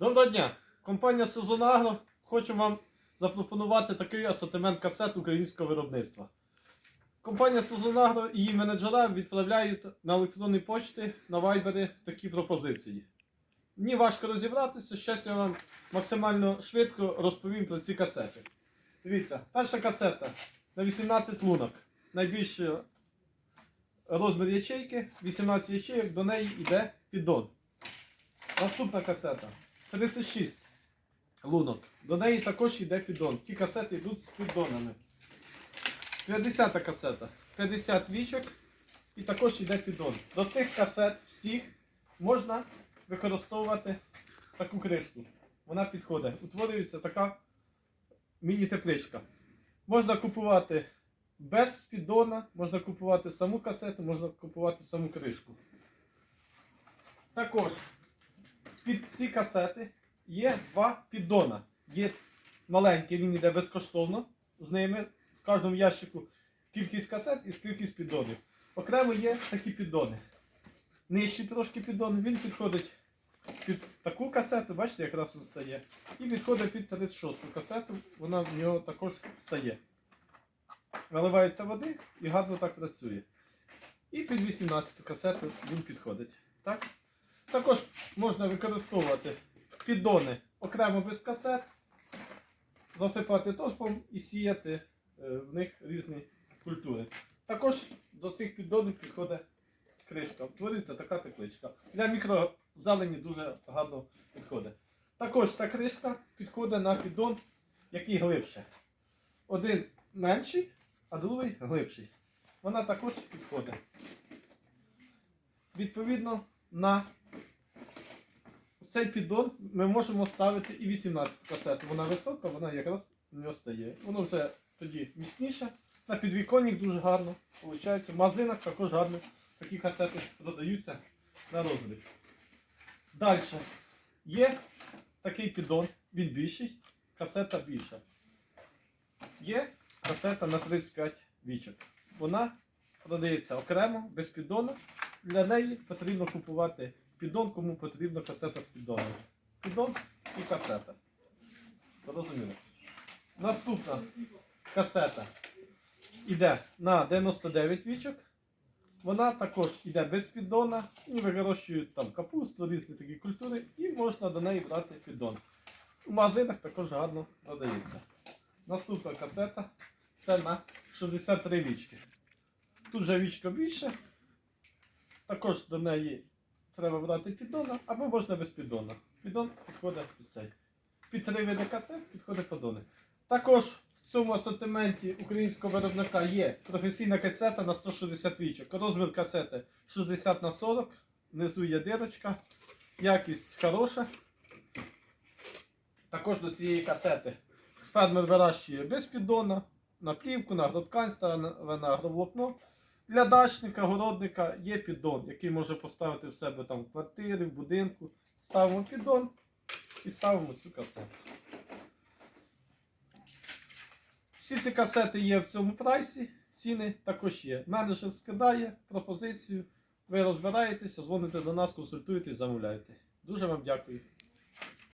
Доброго дня! Компанія Сезонагро хоче вам запропонувати такий асортимент касет українського виробництва. Компанія Сезонагро і її менеджера відправляють на електронні почти на вайбери такі пропозиції. Мені важко розібратися, зараз я вам максимально швидко розповім про ці касети. Дивіться, перша касета на 18 лунок. Найбільший розмір ячейки, 18 ячейок, до неї йде піддон. Наступна касета 36 лунок. До неї також йде піддон. Ці касети йдуть з піддонами. 50 касета. 50 вічок і також йде піддон. До цих касет всіх можна використовувати таку кришку. Вона підходить. Утворюється така міні-тепличка. Можна купувати без піддона, можна купувати саму касету, можна купувати саму кришку. Також під ці касети є два піддона. Є маленький, він йде безкоштовно. З ними в кожному ящику кількість касет і кількість піддонів. Окремо є такі піддони. Нижчий трошки піддон, він підходить під таку касету, бачите, якраз він стає. І підходить під 36 касету, вона в нього також стає. Наливається води і гарно так працює. І під 18 касету він підходить. Так? Також можна використовувати піддони окремо без касет, засипати тоспом і сіяти е, в них різні культури. Також до цих піддонів підходить кришка. Утворюється така тепличка. Для мікрозелені дуже гарно підходить. Також ця кришка підходить на піддон, який глибше. Один менший, а другий глибший. Вона також підходить. Відповідно, на цей піддон ми можемо ставити і 18 касет. Вона висока, вона якраз в нього стає. Воно вже тоді міцніше. На підвіконник дуже гарно. Виходить. В магазинах також гарно такі касети продаються на розрив. Далі. Є такий піддон, він більший, касета більша. Є касета на 35 вічок. Вона продається окремо, без піддону. Для неї потрібно купувати піддон, кому потрібна касета з піддоном. Піддон і касета. Розуміло. Наступна касета йде на 99 вічок. Вона також йде без піддона, і вирощують там капусту, різні такі культури, і можна до неї брати піддон. У магазинах також гарно продається. Наступна касета це на 63 вічки. Тут вже вічка більше. Також до неї треба брати піддона, або можна без піддона. Піддон підходить під цей. Під три види касет підходить подони. Також в цьому асортименті українського виробника є професійна касета на 160 вічок. Розмір касети 60 на 40, внизу є дирочка, якість хороша. Також до цієї касети фермер вирощує без піддона, на плівку, на агроткань, ставить на агроволокно. Для дачника, городника є піддон, який може поставити в себе там в квартирі, в будинку. Ставимо піддон і ставимо цю касету. Всі ці касети є в цьому прайсі, ціни також є. Менеджер скидає пропозицію, ви розбираєтеся, дзвоните до нас, консультуєтесь, замовляєте. Дуже вам дякую.